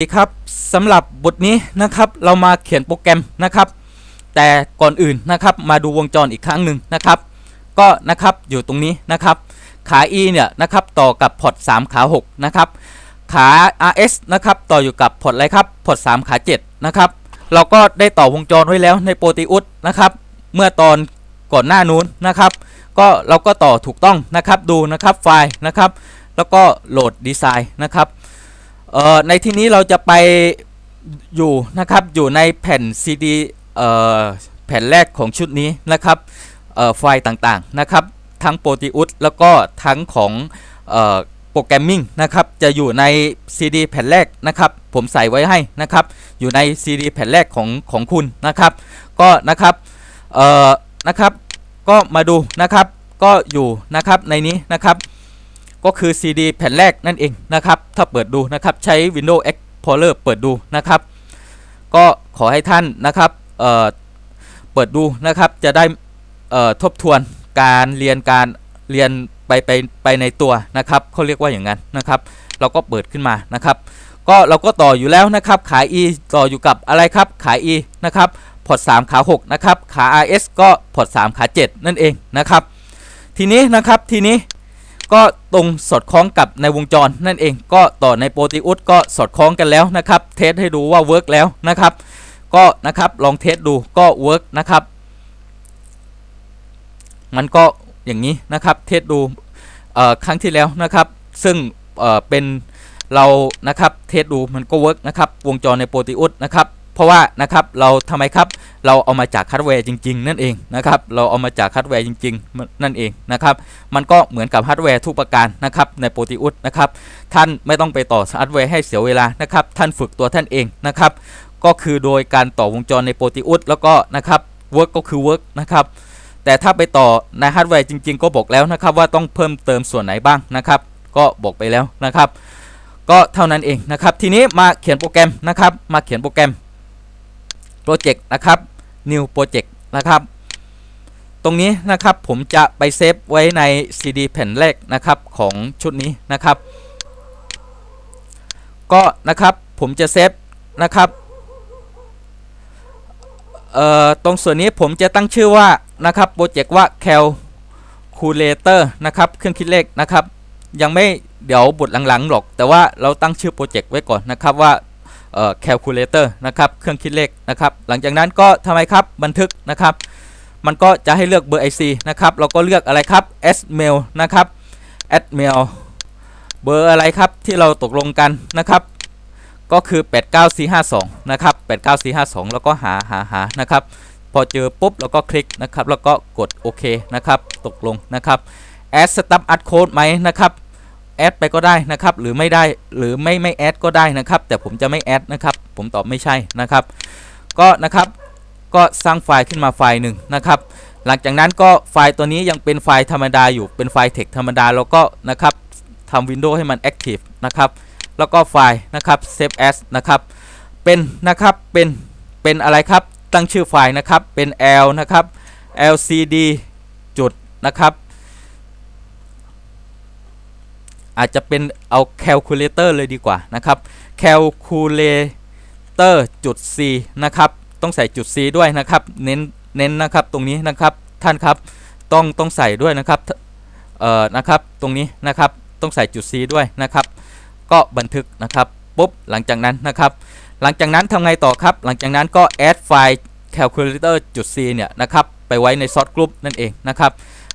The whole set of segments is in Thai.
สวัสดีครับสำหรับบทนี้นะครับเรามาเขียนโปรแกรมนะครับ แต่ก่อนอื่นนะครับมาดูวงจรอีกครั้งหนึ่งนะครับ ก็นะครับอยู่ตรงนี้นะครับ ขา E เนี่ยนะครับต่อกับพอร์ต3ขา6นะครับขา RS นะครับต่ออยู่กับพอร์ตอะไรครับพอร์ต3ขา7นะครับเราก็ได้ต่อวงจรไว้แล้วในโปรตีอุสนะครับ เมื่อตอนก่อนหน้านู้นนะครับ ก็เราก็ต่อถูกต้องนะครับดูนะครับไฟล์นะครับ แล้วก็โหลดดีไซน์นะครับ เอ่อในที่นี้เราจะไปอยู่นะครับอยู่ในแผ่น CD เอ่อแผ่นแรกของชุดนี้นะครับเอ่อไฟล์ต่างๆนะครับ ทั้ง Proteus แล้วก็ทั้งของเอ่อโปรแกรมมิ่งนะครับจะอยู่ใน CD แผ่นแรกนะครับ ผมใส่ไว้ให้นะครับ อยู่ใน CD แผ่นแรกของของคุณนะครับ ก็นะครับเอ่อนะครับก็มาดูนะครับก็อยู่นะครับในนี้นะครับ ก็คือ CD แผ่นแรกนั่นเองนะครับ ถ้าเปิดดูนะครับใช้ Windows Explorer เปิดดูนะครับ ก็ขอให้ท่านนะครับเเปิดดูนะครับจะได้ทบทวนการเรียนการเรียนไปไปไปในตัวนะครับเขาเรียกว่าอย่างนั้นนะครับ เราก็เปิดขึ้นมานะครับ ก็เราก็ต่ออยู่แล้วนะครับ ขาย E ต่ออยู่กับอะไรครับขาย E นะครับพอร์ต3ขา6นะครับขา RS ก็พอร์ต3ขา7นั่นเองนะครับ ทีนี้นะครับทีนี้ ก็ตรงสอดคล้องกับในวงจรนั่นเอง ก็ต่อในโปรตีอุสก็สอดคล้องกันแล้วนะครับ เทสให้ดูว่าเวิร์กแล้วนะครับ ก็นะครับลองเทสดูก็เวิร์กนะครับ มันก็อย่างนี้นะครับ เทสดูครั้งที่แล้วนะครับ ซึ่งเเป็นเรานะครับ เทสดูมันก็เวิร์กนะครับ วงจรในโปรตีอุสนะครับ เพราะว่านะครับเราทำไมครับเราเอามาจากฮาร์ดแวร์จริง ๆ นั่นเองนะครับเราเอามาจากฮาร์ดแวร์จริง ๆ นั่นเองนะครับมันก็เหมือนกับฮาร์ดแวร์ทุกประการนะครับในโปรตีอุสนะครับท่านไม่ต้องไปต่อฮาร์ดแวร์ให้เสียเวลานะครับท่านฝึกตัวท่านเองนะครับก็คือโดยการต่อวงจรในโปรตีอุสแล้วก็นะครับเวิร์กก็คือเวิร์กนะครับแต่ถ้าไปต่อในฮาร์ดแวร์จริง ๆ ก็บอกแล้วนะครับว่าต้องเพิ่มเติมส่วนไหนบ้างนะครับก็บอกไปแล้วนะครับ ก็เท่านั้นเองนะครับทีนี้มาเขียนโปรแกรมนะครับมาเขียนโปรแกรม โปรเจกต์นะครับ new project นะครับ ตรงนี้นะครับผมจะไปเซฟไว้ใน CD แผ่นแรกนะครับของชุดนี้นะครับ ก็นะครับผมจะเซฟนะครับเอ่อตรงส่วนนี้ผมจะตั้งชื่อว่านะครับโปรเจกต์ว่า calculator นะครับเครื่องคิดเลขนะครับ ยังไม่เดี๋ยวบทหลังๆหรอก แต่ว่าเราตั้งชื่อโปรเจกต์ไว้ก่อนนะครับว่า เอ่อ calculator นะครับเครื่องคิดเลขนะครับหลังจากนั้นก็ทำไมครับบันทึกนะครับ มันก็จะให้เลือกเบอร์ IC นะครับเราก็เลือกอะไรครับ s mail นะครับ s mail เบอร์อะไรครับที่เราตกลงกันนะครับ ก็คือ 89452 นะครับ 89452 แล้วก็หาหาหานะครับ พอเจอปุ๊บเราก็คลิกนะครับ แล้วก็กดโอเคนะครับ ตกลงนะครับ add stub add code ไหมนะครับ แอดไปก็ได้นะครับ หรือไม่ได้หรือไม่ไม่แอดก็ได้นะครับ แต่ผมจะไม่แอดนะครับ ผมตอบไม่ใช่นะครับ ก็นะครับก็สร้างไฟล์ขึ้นมาไฟล์หนึ่งนะครับ หลังจากนั้นก็ไฟล์ตัวนี้ยังเป็นไฟล์ธรรมดาอยู่เป็นไฟล์ text ธรรมดาแล้วก็นะครับทำ Windows ให้มัน Active นะครับ แล้วก็ไฟล์นะครับ save as นะครับเป็นนะครับเป็นเป็นอะไรครับตั้งชื่อไฟล์นะครับเป็น l นะครับ lcd จุดนะครับ อาจจะเป็นเอา calculator เลยดีกว่านะครับ calculator จุด c นะครับต้องใส่จุด c ด้วยนะครับเน้นเน้นนะครับตรงนี้นะครับท่านครับต้องต้องใส่ด้วยนะครับเอ่อนะครับตรงนี้นะครับต้องใส่จุด c ด้วยนะครับ ก็บันทึกนะครับปุ๊บหลังจากนั้นนะครับ หลังจากนั้นทำไงต่อครับ หลังจากนั้นก็ add ไฟล์ calculator จุด c เนี่ยนะครับไปไว้ใน source group นั่นเองนะครับ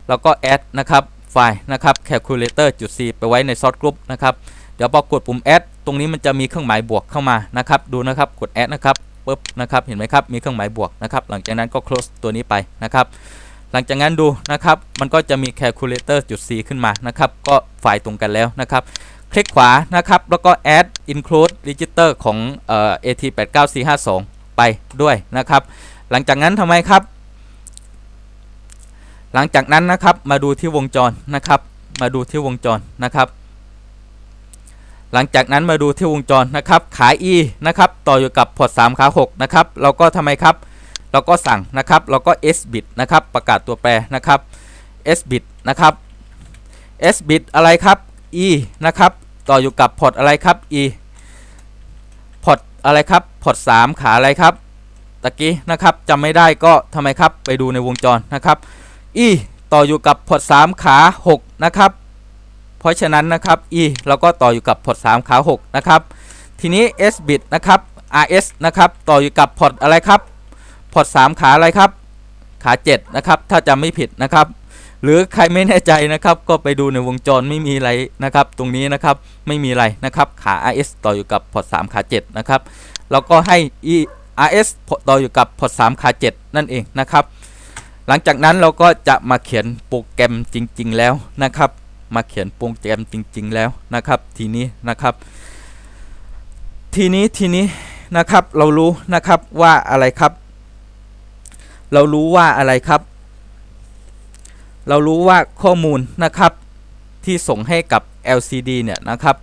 แล้วก็ add นะครับ ไฟล์นะครับ calculator จุด c ไปไว้ใน source group นะครับเดี๋ยวพอกดปุ่ม add ตรงนี้มันจะมีเครื่องหมายบวกเข้ามานะครับ ดูนะครับกด add นะครับปุ๊บนะครับเห็นไหมครับมีเครื่องหมายบวกนะครับหลังจากนั้นก็ close ตัวนี้ไปนะครับหลังจากนั้นดูนะครับมันก็จะมี calculator จุด c ขึ้นมานะครับก็ไฟล์ตรงกันแล้วนะครับคลิกขวานะครับแล้วก็ add include register ของเอ่อ at89452 ไปด้วยนะครับ หลังจากนั้นทำไมครับ หลังจากนั้นนะครับมาดูที่วงจรนะครับ มาดูที่วงจรนะครับ หลังจากนั้นมาดูที่วงจรนะครับ ขา E นะครับต่ออยู่กับพอร์ต3ขา6นะครับเราก็ทำไมครับ เราก็สั่งนะครับเราก็ S bit นะครับประกาศตัวแปรนะครับ S bit นะครับ S bit อะไรครับ E นะครับต่ออยู่กับพอร์ตอะไรครับ E พอะไรครับพอร์ต3ขาอะไรครับตะกี้นะครับจำไม่ได้ก็ทำไมครับไปดูในวงจรนะครับ e ต่ออยู่กับพอร์ต3ขา6นะครับ เพราะฉะนั้นนะครับ e เราก็ต่ออยู่กับพอร์ต3ขา6นะครับ ทีนี้ s bit นะครับ rs นะครับ ต่ออยู่กับพอร์ตอะไรครับ พอร์ต3ขาอะไรครับ ขา7นะครับ ถ้าจำไม่ผิดนะครับ หรือใครไม่แน่ใจนะครับ ก็ไปดูในวงจรไม่มีอะไรนะครับ ตรงนี้นะครับ ไม่มีอะไรนะครับ ขา rs ต่ออยู่กับพอร์ต3ขา7นะครับ แล้วก็ให้ e rs ต่ออยู่กับพอร์ต3ขา7นั่นเองนะครับ หลังจากนั้นเราก็จะมาเขียนโปรแกรมจริง ๆ แล้วนะครับ มาเขียนโปรแกรมจริง ๆ แล้วนะครับ ทีนี้นะครับ ทีนี้ทีนี้นะครับเรารู้นะครับว่าอะไรครับ เรารู้ว่าอะไรครับ เรารู้ว่าข้อมูลนะครับที่ส่งให้กับ LCD เนี่ยนะครับ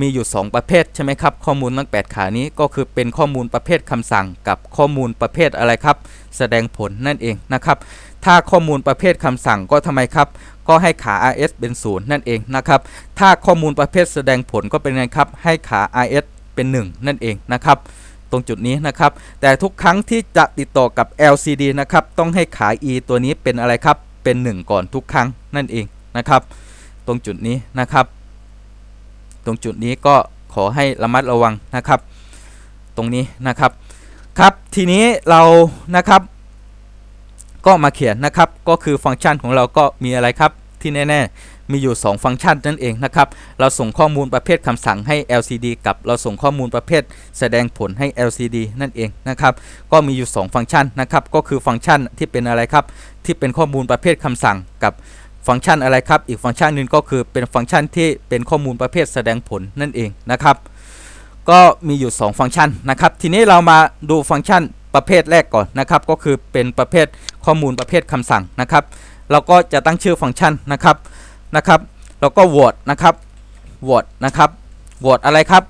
มีอยู่ 2 ประเภทใช่ไหมครับ ข้อมูลทั้ง 8 ขานี้ก็คือเป็นข้อมูลประเภทคำสั่งกับข้อมูลประเภทอะไรครับ แสดงผลนั่นเองนะครับ ถ้าข้อมูลประเภทคำสั่งก็ทำไมครับก็ให้ขา RS เป็นศูนย์นั่นเองนะครับ ถ้าข้อมูลประเภทแสดงผลก็เป็นไงครับ ให้ขา RS เป็น 1 นั่นเองนะครับ ตรงจุดนี้นะครับ แต่ทุกครั้งที่จะติดต่อกับ LCD นะครับ ต้องให้ขา E ตัวนี้เป็นอะไรครับ เป็น 1 ก่อนทุกครั้งนั่นเองนะครับ ตรงจุดนี้นะครับ ตรงจุดนี้ก็ขอให้ระมัดระวังนะครับ ตรงนี้นะครับครับทีนี้เรานะครับ ก็มาเขียนนะครับก็คือฟังก์ชันของเราก็มีอะไรครับที่แน่ๆ มีอยู่ 2 ฟังก์ชันนั่นเองนะครับ เราส่งข้อมูลประเภทคำสั่งให้ LCD กับเราส่งข้อมูลประเภท แสดงผลให้ LCD นั่นเองนะครับ ก็มีอยู่ 2 ฟังก์ชันนะครับ ก็คือฟังก์ชันที่เป็นอะไรครับ ที่เป็นข้อมูลประเภทคำสั่งกับ ฟังก์ชันอะไรครับ อีกฟังก์ชันหนึ่งก็คือเป็นฟังก์ชันที่เป็นข้อมูลประเภทแสดงผลนั่นเองนะครับ ก็มีอยู่ 2 ฟังก์ชันนะครับ ทีนี้เรามาดูฟังก์ชันประเภทแรกก่อนนะครับ ก็คือเป็นประเภทข้อมูลประเภทคำสั่งนะครับ เราก็จะตั้งชื่อฟังก์ชันนะครับนะครับ แล้วก็ word นะครับ word นะครับ word อะไรครับ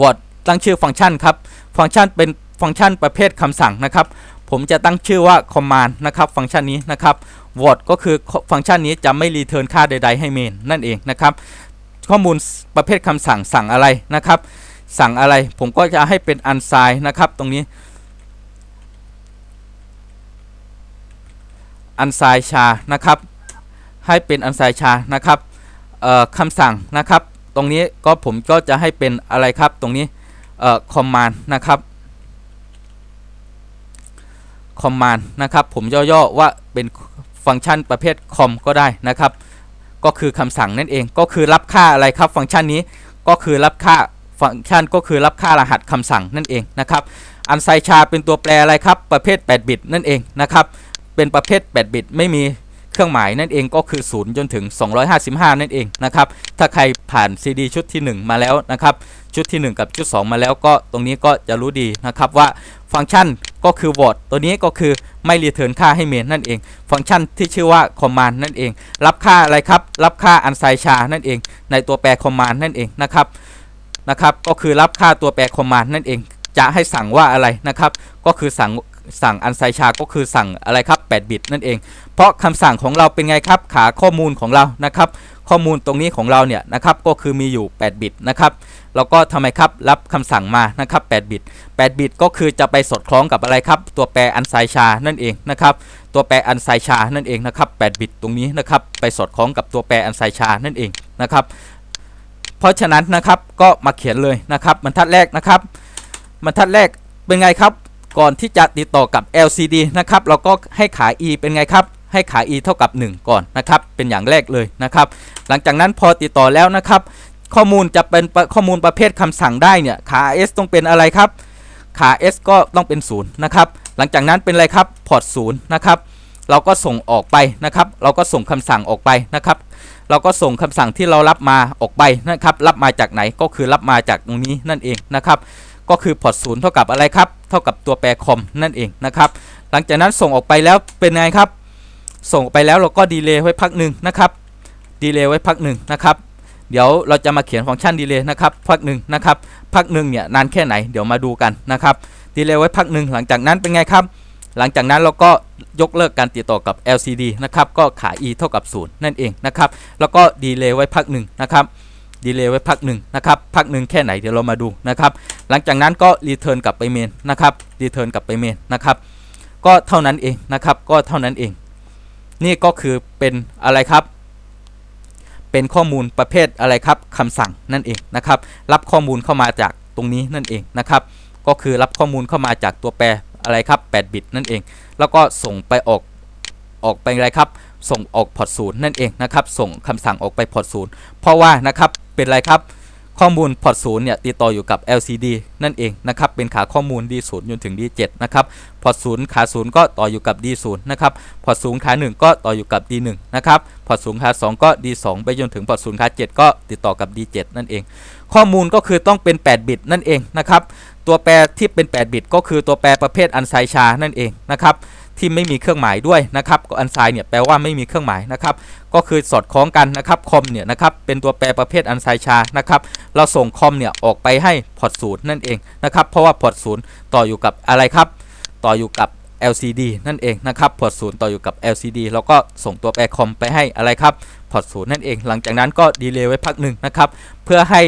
word ตั้งชื่อฟังก์ชันครับ ฟังก์ชันเป็นฟังก์ชันประเภทคำสั่งนะครับ ผมจะตั้งชื่อว่า command นะครับ ฟังก์ชันนี้นะครับ word ก็คือฟังก์ชันนี้จะไม่รีเทิร์นค่าใด ๆ ให้ main นั่นเองนะครับข้อมูลประเภทคำสั่งสั่งอะไรนะครับ สั่งอะไรผมก็จะให้เป็น unsigned นะครับตรงนี้ unsigned char นะครับ ให้เป็น unsigned char นะครับคำสั่งนะครับ ตรงนี้ก็ผมก็จะให้เป็นอะไรครับตรงนี้ command นะครับ command นะครับ ผมย่อๆว่าเป็น ฟังก์ชันประเภท com ก็ได้นะครับ ก็คือคำสั่งนั่นเองก็คือรับค่าอะไรครับ ฟังก์ชันนี้ก็คือรับค่าฟังก์ชันก็คือรับค่ารหัสคำสั่งนั่นเองนะครับอันไซชาเป็นตัวแปรอะไรครับ ประเภท 8 บิตนั่นเองนะครับเป็นประเภท 8 บิตไม่มีเครื่องหมายนั่นเองก็คือ 0 จนถึง 255 นั่นเอง นะครับ ถ้าใครผ่าน CD ชุดที่ 1 มาแล้วนะครับ ชุดที่ 1 กับชุด 2 มาแล้วก็ตรงนี้ก็จะรู้ดีนะครับว่าฟังก์ชัน ก็คือ void ตัวนี้ก็คือไม่รีเทิร์นค่าให้เมนนั่นเอง ฟังก์ชันที่ชื่อว่า command นั่นเอง รับค่าอะไรครับ รับค่าอันไซชานั่นเอง ในตัวแปร command นั่นเองนะครับนะครับ ก็คือรับค่าตัวแปร command นั่นเอง จะให้สั่งว่าอะไรนะครับ ก็คือสั่ง สั่งอันไซชาก็คือสั่งอะไรครับ 8 บิตนั่นเอง เพราะคำสั่งของเราเป็นไงครับ ขาข้อมูลของเรานะครับ ข้อมูลตรงนี้ของเราเนี่ยนะครับก็คือมีอยู่ 8 บิตนะครับแล้วก็ทำไมครับรับคำสั่งมานะครับ 8 บิต 8 บิตก็คือจะไปสอดคล้องกับอะไรครับ ตัวแปรอันไซชานั่นเองนะครับตัวแปรอันไซชานั่นเองนะครับ 8 บิตตรงนี้นะครับไปสอดคล้องกับตัวแปรอันไซชานั่นเองนะครับเพราะฉะนั้นนะครับก็มาเขียนเลยนะครับบรรทัดแรกนะครับบรรทัดแรกเป็นไงครับ ก่อนที่จะติดต่อกับ LCD นะครับเราก็ให้ขา E เป็นไงครับ ให้ขา E เท่ากับ 1 ก่อนนะครับ เป็นอย่างแรกเลยนะครับ หลังจากนั้นพอติดต่อแล้วนะครับ ข้อมูลจะเป็นข้อมูลประเภทคำสั่งได้เนี่ยขา S ต้องเป็นอะไรครับ ขา S ก็ต้องเป็น0นะครับ หลังจากนั้นเป็นอะไรครับพอร์ต0นะครับ เราก็ส่งออกไปนะครับ เราก็ส่งคำสั่งออกไปนะครับ เราก็ส่งคำสั่งที่เรารับมาออกไปนะครับ รับมาจากไหนก็คือรับมาจากตรงนี้นั่นเองนะครับ ก็คือพอร์ตศูนย์เท่ากับอะไรครับ เท่ากับตัวแปรคอมนั่นเองนะครับ หลังจากนั้นส่งออกไปแล้วเป็นไงครับ ส่งออกไปแล้วเราก็ดีเลย์ไว้พักหนึ่งนะครับ ดีเลย์ไว้พักหนึ่งนะครับ เดี๋ยวเราจะมาเขียนฟังก์ชันดีเลย์นะครับ พักหนึ่งนะครับ พักหนึ่งเนี่ยนานแค่ไหน เดี๋ยวมาดูกันนะครับ ดีเลย์ไว้พักหนึ่งหลังจากนั้นเป็นไงครับ หลังจากนั้นเราก็ยกเลิกการติดต่อกับ LCD นะครับ ก็ขา E เท่ากับ 0 นั่นเองนะครับ แล้วก็ดีเลย์ไว้พักหนึ่งนะครับ ดีเลย์ไว้พักหนึ่งนะครับพักหนึ่งแค่ไหนเดี๋ยวเรามาดูนะครับหลังจากนั้นก็รีเทิร์นกลับไปเมนนะครับรีเทิร์นกลับไปเมนนะครับก็เท่านั้นเองนะครับก็เท่านั้นเอง นี่ก็คือเป็นอะไรครับเป็นข้อมูลประเภทอะไรครับคำสั่งนั่นเองนะครับ รับข้อมูลเข้ามาจากตรงนี้นั่นเองนะครับ ก็คือรับข้อมูลเข้ามาจากตัวแปรอะไรครับ 8 บิตนั่นเอง แล้วก็ส่งไปออกออกไปอะไรครับ ส่งออกพอร์ตศูนย์นั่นเองนะครับ ส่งคำสั่งออกไปพอร์ตศูนย์เพราะว่านะครับ เป็นไรครับ ข้อมูลพอร์ตศูนย์เนี่ยติดต่ออยู่กับ LCD นั่นเองนะครับ เป็นขาข้อมูล D0 จนถึง D7 นะครับ พอร์ตศูนย์ขาศูนย์ก็ต่ออยู่กับ D0 นะครับ พอร์ตศูนย์ขา1ก็ต่ออยู่กับ D1 นะครับ พอร์ตศูนย์ขา2ก็ D2 ไปจนถึงพอร์ตศูนย์ขา7ก็ติดต่อกับ D7 นั่นเอง ข้อมูลก็คือต้องเป็น 8 บิตนั่นเองนะครับ ตัวแปรที่เป็น 8 บิต ก็คือตัวแปรประเภทอันไซชานั่นเองนะครับที่ไม่มีเครื่องหมายด้วยนะครับก็อันไซเนี่ยแปลว่าไม่มีเครื่องหมายนะครับ ก็คือสอดคล้องกันนะครับคอมเนี่ยนะครับเป็นตัวแปรประเภทอันไซชานะครับเราส่งคอมเนี่ยออกไปให้พอร์ตศูนย์นั่นเองนะครับเพราะว่าพอร์ตศูนย์ต่ออยู่กับอะไรครับ ต่ออยู่กับ LCD นั่นเองนะครับพอร์ตศูนย์ต่ออยู่กับ LCD แล้วก็ส่งตัวแปรคอมไปให้อะไรครับ พอร์ตศูนย์นั่นเอง หลังจากนั้นก็ดีเลย์ไว้พักหนึ่งนะครับ เพื่อให้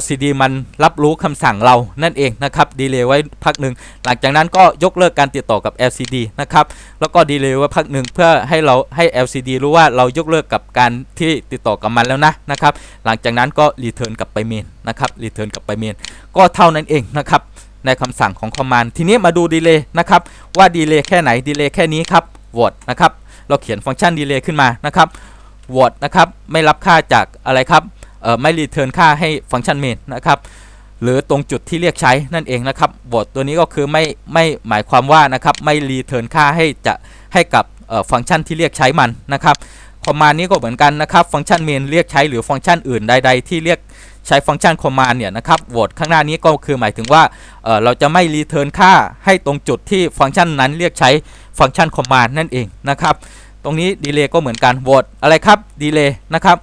LCD มันรับรู้คำสั่งเรานั่นเองนะครับ ดีเลย์ไว้พักหนึ่ง หลังจากนั้นก็ยกเลิกการติดต่อกับ LCD นะครับ แล้วก็ดีเลย์ไว้พักหนึ่งเพื่อให้เราให้ LCD รู้ว่าเรายกเลิกกับการที่ติดต่อกับมันแล้วนะนะครับ หลังจากนั้นก็รีเทิร์นกลับไปเมนนะครับ รีเทิร์นกลับไปเมน ก็เท่านั้นเองนะครับในคำสั่งของคอมมานด์ทีนี้มาดูดีเลย์นะครับว่าดีเลย์แค่ไหนดีเลย์แค่นี้ครับวอดนะครับเราเขียนฟังก์ชันดีเลย์ขึ้นมานะครับ วอดนะครับไม่รับค่าจากอะไรครับไม่รีเทิร์นค่าให้ฟังก์ชันเมนนะครับหรือตรงจุดที่เรียกใช้นั่นเองนะครับบทตัวนี้ก็คือไม่ไม่หมายความว่านะครับไม่รีเทิร์นค่าให้จะให้กับฟังก์ชันที่เรียกใช้มันนะครับคอมมานด์นี้ก็เหมือนกันนะครับฟังก์ชันเมนเรียกใช้หรือฟังก์ชันอื่นใด ๆ ที่เรียกใช้ฟังก์ชันคอมมานด์เนี่ยนะครับโหวตข้างหน้านี้ก็คือหมายถึงว่าเเราจะไม่รีเทิร์นค่าให้ตรงจุดที่ฟังก์ชันนั้นเรียกใช้ฟังก์ชันคอมมานด์นั่นเองนะครับ ตรงนี้ดีเลย์ก็เหมือนกันโหวตอะไรครับดีเลย์นะครับ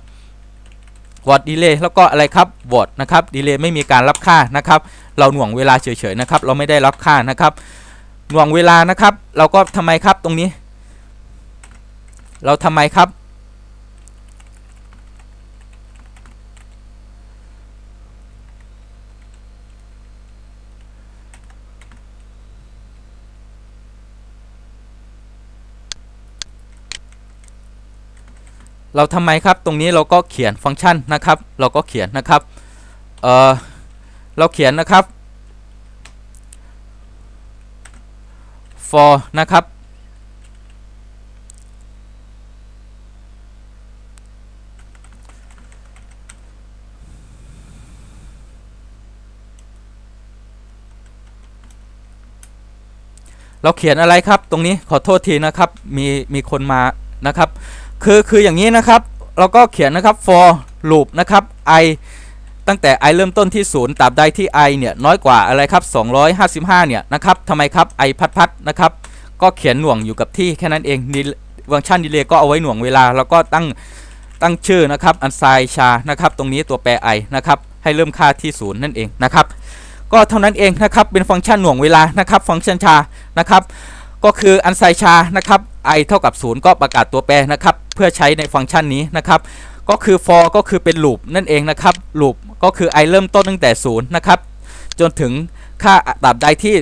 วอดดีเลย์แล้วก็อะไรครับวอดนะครับดีเลย์ไม่มีการรับค่านะครับ เราหน่วงเวลาเฉยๆนะครับ เราไม่ได้รับค่านะครับ หน่วงเวลานะครับ เราก็ทำไมครับตรงนี้ เราทำไมครับ เราทำไมครับตรงนี้เราก็เขียนฟังก์ชันนะครับ เราก็เขียนนะครับเออเราเขียนนะครับ for นะครับ เราเขียนอะไรครับตรงนี้ขอโทษทีนะครับ มีมีคนมานะครับ คือคืออย่างนี้นะครับ เราก็เขียนนะครับ for loop นะครับ i ตั้งแต่ i เริ่มต้นที่ 0ตราบใดที่ i เนี่ยน้อยกว่าอะไรครับ 255 เนี่ยนะครับทำไมครับ i พัดพัดนะครับก็เขียนหน่วงอยู่กับที่แค่นั้นเองดีฟังก์ชันดีเลย์ก็เอาไว้หน่วงเวลา แล้วก็ตั้งตั้งชื่อนะครับอันไซชานะครับตรงนี้ตัวแปร i นะครับให้เริ่มค่าที่ 0 นั่นเองนะครับก็เท่านั้นเองนะครับเป็นฟังก์ชันหน่วงเวลานะครับฟังก์ชันชานะครับก็คืออันไซชานะครับ i เท่ากับ 0 ก็ประกาศตัวแปรนะครับ พื่อใช้ในฟังก์ชันนี้นะครับก็คือ for ก็คือเป็น loop นั่นเองนะครับ loop ก็คือ i เริ่มต้นตั้งแต่0นะครับจนถึงค่าตราบใดที่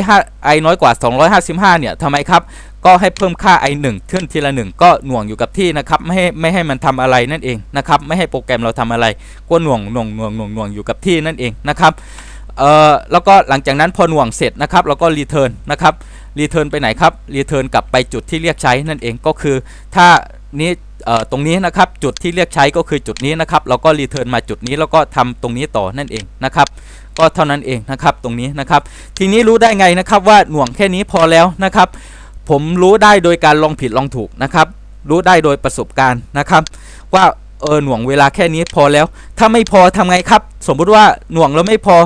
205 i น้อยกว่า 255 เนี่ยทำไมครับ ก็ให้เพิ่มค่า i 1ขึ้นทีละ 1 ก็หน่วงอยู่กับที่นะครับ ไม่ให้ไม่ให้มันทำอะไรนั่นเองนะครับ ไม่ให้โปรแกรมเราทำอะไร ก็หน่วงหน่วงหน่วงหน่วงหน่วงอยู่กับที่นั่นเองนะครับ เอ่อ แล้วก็หลังจากนั้นพอหน่วงเสร็จนะครับ เราก็รีเทิร์นนะครับ รีเทิร์นไปไหนครับ รีเทิร์นกลับไปจุดที่เรียกใช้นั่นเอง ก็คือถ้า นี้ตรงนี้นะครับจุดที่เรียกใช้ก็คือจุดนี้นะครับเราก็รีเทิร์นมาจุดนี้แล้วก็ทำตรงนี้ต่อนั่นเองนะครับก็เท่านั้นเองนะครับตรงนี้นะครับ ทีนี้รู้ได้ไงนะครับว่าหน่วงแค่นี้พอแล้วนะครับ ผมรู้ได้โดยการลองผิดลองถูกนะครับ รู้ได้โดยประสบการณ์นะครับ ว่าเออหน่วงเวลาแค่นี้พอแล้ว ถ้าไม่พอทำไงครับ สมมุติว่าหน่วงแล้วไม่พอ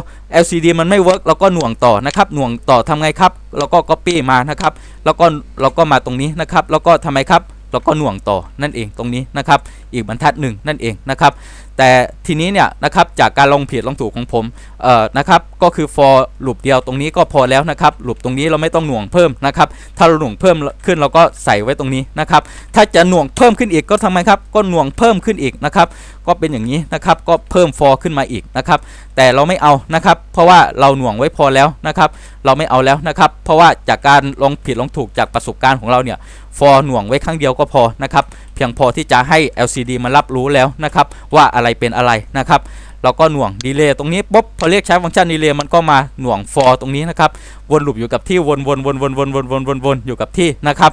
LCD มันไม่เวิร์กเราก็หน่วงต่อนะครับ หน่วงต่อทำไงครับเราก็ copy มานะครับ แล้วก็เราก็มาตรงนี้นะครับ แล้วก็ทำไมครับ แล้วก็หน่วงต่อนั่นเองตรงนี้นะครับ อีกบรรทัดหนึ่งนั่นเองนะครับ แต่ทีนี้เนี่ยนะครับจากการลองผิดลองถูกของผมเอ่อนะครับก็คือ for ลูปเดียวตรงนี้ก็พอแล้วนะครับลูปตรงนี้เราไม่ต้องหน่วงเพิ่มนะครับถ้าเราหน่วงเพิ่มขึ้นเราก็ใส่ไว้ตรงนี้นะครับถ้าจะหน่วงเพิ่มขึ้นอีกก็ทำไมครับก็หน่วงเพิ่มขึ้นอีกนะครับก็เป็นอย่างนี้นะครับก็เพิ่ม for ขึ้นมาอีกนะครับแต่เราไม่เอานะครับเพราะว่าเราหน่วงไว้พอแล้วนะครับเราไม่เอาแล้วนะครับเพราะว่าจากการลองผิดลองถูกจากประสบการณ์ของเราเนี่ย for หน่วงไว้ครั้งเดียวก็พอนะครับ พียงพอที่จะให้ LCD มารับรู้แล้วนะครับ ว่าอะไรเป็นอะไรนะครับเราก็หน่วงดีเลย์ตรงนี้ปุ๊บพอเรียกใช้ฟังก์ชันดีเลย์มันก็มาหน่วง for ตรงนี้นะครับ วนลูปอยู่กับที่วนวนวนวนวนวนวนวนวนอยู่กับที่นะครับ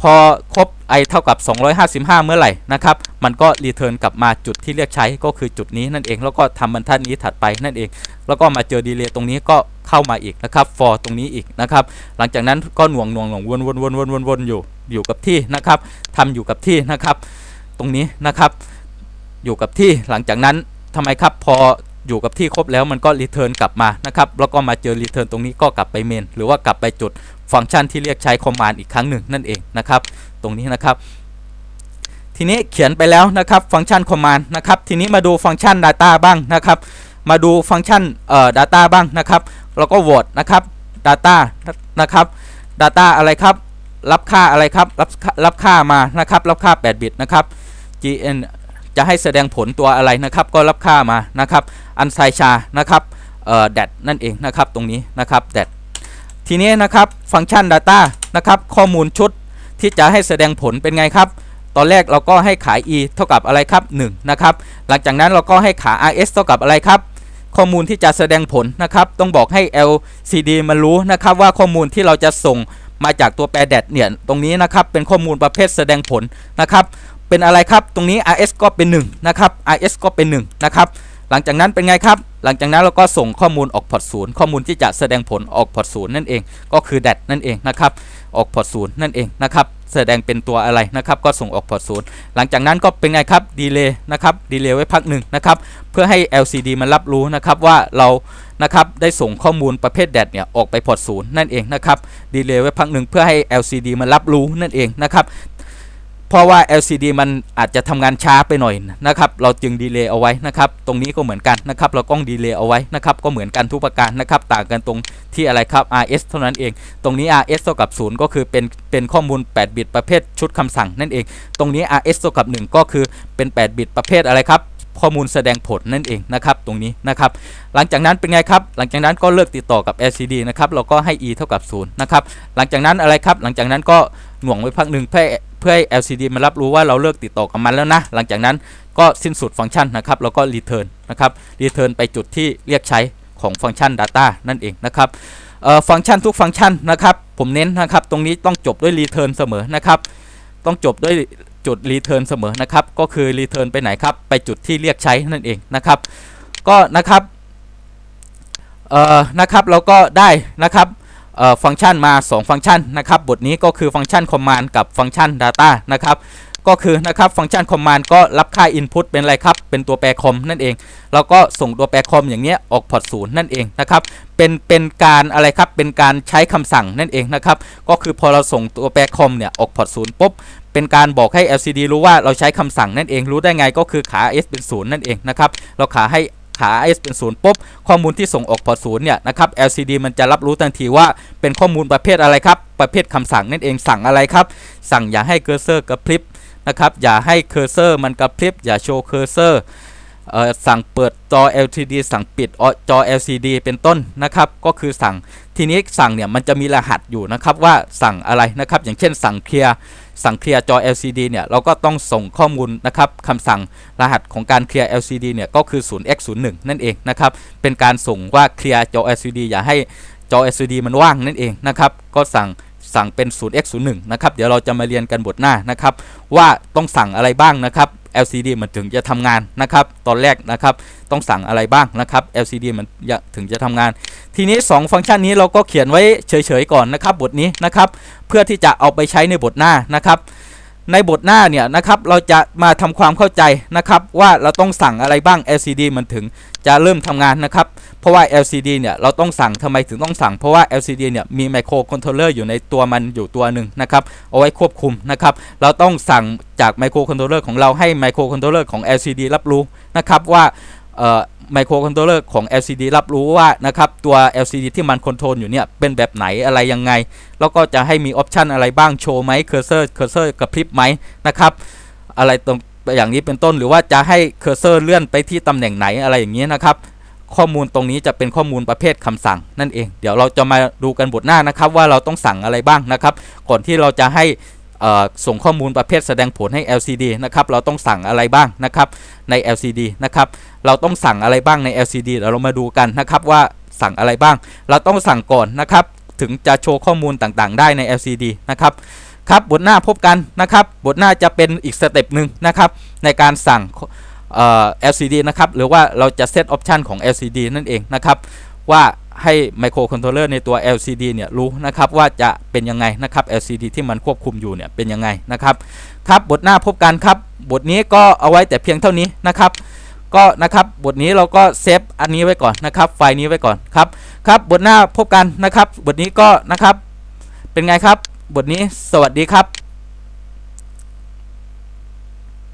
พอครบ i เท่ากับ 255 เมื่อไหร่นะครับ มันก็รีเทิร์นกลับมาจุดที่เรียกใช้ก็คือจุดนี้นั่นเอง แล้วก็ทำบรรทัดนี้ถัดไปนั่นเอง แล้วก็มาเจอดีเลย์ตรงนี้ก็ เข้ามาอีกนะครับ for ตรงนี้อีกนะครับ หลังจากนั้นก็หน่วงหน่วงหน่วงวนวนวนวนวนวนอยู่อยู่กับที่นะครับทำอยู่กับที่นะครับ ตรงนี้นะครับ อยู่กับที่หลังจากนั้นทำไมครับพออยู่กับที่ครบแล้วมันก็รีเทิร์นกลับมานะครับแล้วก็มาเจอรีเทิร์นตรงนี้ก็กลับไปเมนหรือว่ากลับไปจุดฟังก์ชันที่เรียกใช้คอมมานด์อีกครั้งหนึ่งนั่นเองนะครับ ตรงนี้นะครับ ทีนี้เขียนไปแล้วนะครับ ฟังก์ชันคอมมานด์นะครับ ทีนี้มาดูฟังก์ชัน Data บ้างนะครับ มาดูฟังก์ชันเอ่อ data บ้างนะครับ แล้วก็โหวตนะครับ data นะครับ data อะไรครับ รับค่าอะไรครับ รับรับค่ามานะครับ รับค่า 8 บิตนะครับ gn จะให้แสดงผลตัวอะไรนะครับ ก็รับค่ามานะครับอันไซชานะครับเอ่อ dat นั่นเองนะครับตรงนี้นะครับ dat ทีนี้นะครับฟังก์ชัน data นะครับข้อมูลชุดที่จะให้แสดงผลเป็นไงครับ ตอนแรกเราก็ให้ขา e เท่ากับอะไรครับ1นะครับหลังจากนั้นเราก็ให้ขา rs เท่ากับอะไรครับ ข้อมูลที่จะแสดงผลนะครับ ต้องบอกให้ LCD มันรู้นะครับว่าข้อมูลที่เราจะส่งมาจากตัวแปรแดดเนี่ยตรงนี้นะครับเป็นข้อมูลประเภทแสดงผลนะครับเป็นอะไรครับตรงนี้ RS ก็เป็น1นะครับ RS ก็เป็น1นะครับหลังจากนั้นเป็นไงครับ หลังจากนั้นเราก็ส่งข้อมูลออกพอร์ตศูนย์ข้อมูลที่จะแสดงผลออกพอร์ตศูนย์นั่นเอง ก็คือแดดนั่นเองนะครับออกพอร์ตศูนย์นั่นเองนะครับ แสดงเป็นตัวอะไรนะครับ ก็ส่งออกพอร์ตศูนย์หลังจากนั้นก็เป็นไงครับดีเลย์นะครับดีเลย์ไว้พักหนึ่งนะครับ เพื่อให้ LCD มันรับรู้นะครับว่าเรานะครับได้ส่งข้อมูลประเภทแดดเนี่ยออกไปพอร์ตศูนย์นั่นเองนะครับดีเลย์ไว้พักหนึ่งเพื่อให้ LCD มันรับรู้นั่นเองนะครับ เพราะว่า LCD มันอาจจะทำงานช้าไปหน่อยนะครับ เราจึงดีเลย์เอาไว้นะครับ ตรงนี้ก็เหมือนกันนะครับ เรากล้องดีเลย์เอาไว้นะครับ ก็เหมือนกันทุกประการนะครับ ต่างกันตรงที่อะไรครับ RS เท่านั้นเอง ตรงนี้ RS เท่ากับ 0 ก็คือเป็นเป็นข้อมูล 8 บิตประเภทชุดคำสั่งนั่นเอง ตรงนี้ RS เท่ากับ 1 ก็คือเป็น 8 บิตประเภทอะไรครับข้อมูลแสดงผลนั่นเองนะครับตรงนี้นะครับ หลังจากนั้นเป็นไงครับ หลังจากนั้นก็เลิกติดต่อกับ LCD นะครับ เราก็ให้ e เท่ากับ0นะครับ หลังจากนั้นอะไรครับ หลังจากนั้นก็หน่วงไว้พักหนึ่งเพื่อ เพื่อให้ LCD มันรับรู้ว่าเราเลิกติดต่อกับมันแล้วนะ หลังจากนั้นก็สิ้นสุดฟังก์ชันนะครับ แล้วก็ return นะครับ return ไปจุดที่เรียกใช้ของฟังก์ชัน data นั่นเองนะครับเอ่อฟังก์ชันทุกฟังก์ชันนะครับ ผมเน้นนะครับ ตรงนี้ต้องจบด้วย return เสมอนะครับ ต้องจบด้วยจุด return เสมอนะครับ ก็คือ return ไปไหนครับ ไปจุดที่เรียกใช้นั่นเองนะครับ ก็นะครับ เอ่อ นะครับ เราก็ได้นะครับ ฟังก์ชันมา 2 ฟังก์ชันนะครับบทนี้ก็คือฟังก์ชัน command กับฟังก์ชัน data นะครับก็คือนะครับฟังก์ชัน command ก็รับค่า input เป็นอะไรครับ เป็นตัวแปรคอมนั่นเองเราก็ส่งตัวแปรคอมอย่างเนี้ยออกพอร์ตศูนย์นั่นเองนะครับเป็นเป็นการอะไรครับเป็นการใช้คำสั่งนั่นเองนะครับก็คือพอเราส่งตัวแปรคอมเนี่ยออกพอร์ตศูนย์ปุ๊บเป็นการบอกให้ LCD รู้ว่าเราใช้คำสั่งนั่นเองรู้ได้ไงก็คือขา S เป็นศูนย์นั่นเองนะครับเราขาให้ หา S เป็นศูนย์ปุ๊บข้อมูลที่ส่งออกพอศูนย์เนี่ยนะครับ LCD มันจะรับรู้ทันทีว่าเป็นข้อมูลประเภทอะไรครับ ประเภทคำสั่งนั่นเองสั่งอะไรครับ สั่งอย่าให้เคอร์เซอร์กระพริบนะครับอย่าให้เคอร์เซอร์มันกระพริบอย่าโชว์เคอร์เซอร์ สั่งเปิดจอ LCD สั่งปิดจอ LCD เป็นต้นนะครับ ก็คือสั่งทีนี้สั่งเนี่ยมันจะมีรหัสอยู่นะครับว่าสั่งอะไรนะครับ อย่างเช่นสั่งเคลียร์สั่งเคลียร์จอ LCD เนี่ยเราก็ต้องส่งข้อมูลนะครับคำสั่งรหัสของการเคลียร์ LCD เนี่ยก็คือ 0x01 นั่นเองนะครับเป็นการส่งว่าเคลียร์จอ LCD อย่าให้จอ LCD มันว่างนั่นเองนะครับก็สั่งสั่งเป็น 0x01 นะครับ เดี๋ยวเราจะมาเรียนกันบทหน้านะครับ ว่าต้องสั่งอะไรบ้างนะครับ LCD มันถึงจะทำงานนะครับ ตอนแรกนะครับต้องสั่งอะไรบ้างนะครับ LCD มันถึงจะทำงาน ทีนี้ 2 ฟังก์ชันนี้เราก็เขียนไว้เฉยๆก่อนนะครับ บทนี้นะครับ เพื่อที่จะเอาไปใช้ในบทหน้านะครับ ในบทหน้าเนี่ยนะครับเราจะมาทำความเข้าใจนะครับ ว่าเราต้องสั่งอะไรบ้าง LCD มันถึงจะเริ่มทำงานนะครับ เพราะว่า LCD เนี่ยเราต้องสั่งทำไมถึงต้องสั่ง เพราะว่า LCD เนี่ยมีไมโครคอนโทรลเลอร์อยู่ในตัวมันอยู่ตัวหนึ่งนะครับเอาไว้ควบคุมนะครับเราต้องสั่งจากไมโครคอนโทรลเลอร์ของเราให้ไมโครคอนโทรลเลอร์ของ LCD รับรู้นะครับว่าไมโครคอนโทรลเลอร์ของ LCD รับรู้ว่านะครับตัว LCD ที่มันคอนโทรลอยู่เนี่ยเป็นแบบไหนอะไรยังไง แล้วก็จะให้มีออปชันอะไรบ้างโชว์ไหมเคอร์เซอร์เคอร์เซอร์กระพริบไหมนะครับอะไรตรงอย่างนี้เป็นต้นหรือว่าจะให้เคอร์เซอร์เลื่อนไปที่ตำแหน่งไหนอะไรอย่างนี้นะครับ ข้อมูลตรงนี้จะเป็นข้อมูลประเภทคำสั่งนั่นเอง เดี๋ยวเราจะมาดูกันบทหน้านะครับ ว่าเราต้องสั่งอะไรบ้างนะครับ ก่อนที่เราจะให้ส่งข้อมูลประเภทแสดงผลให้ LCD นะครับ เราต้องสั่งอะไรบ้างนะครับใน LCD นะครับ เราต้องสั่งอะไรบ้างใน LCD เดี๋ยวเรามาดูกันนะครับว่าสั่งอะไรบ้าง เราต้องสั่งก่อนนะครับ ถึงจะโชว์ข้อมูลต่างๆ ได้ใน LCD นะครับครับบทหน้าพบกันนะครับบทหน้าจะเป็นอีกสเต็ปหนึ่งนะครับในการสั่ง LCD นะครับ หรือว่าเราจะเซตออปชันของ LCD นั่นเองนะครับ ว่าให้ไมโครคอนโทรลเลอร์ในตัว LCD เนี่ยรู้นะครับว่าจะเป็นยังไงนะครับ LCD ที่มันควบคุมอยู่เนี่ยเป็นยังไงนะครับครับบทหน้าพบกันครับ บทนี้ก็เอาไว้แต่เพียงเท่านี้นะครับก็นะครับบทนี้เราก็เซฟอันนี้ไว้ก่อนนะครับ ไฟล์นี้ไว้ก่อนครับครับบทหน้าพบกันนะครับ บทนี้ก็นะครับเป็นไงครับ บทนี้สวัสดีครับ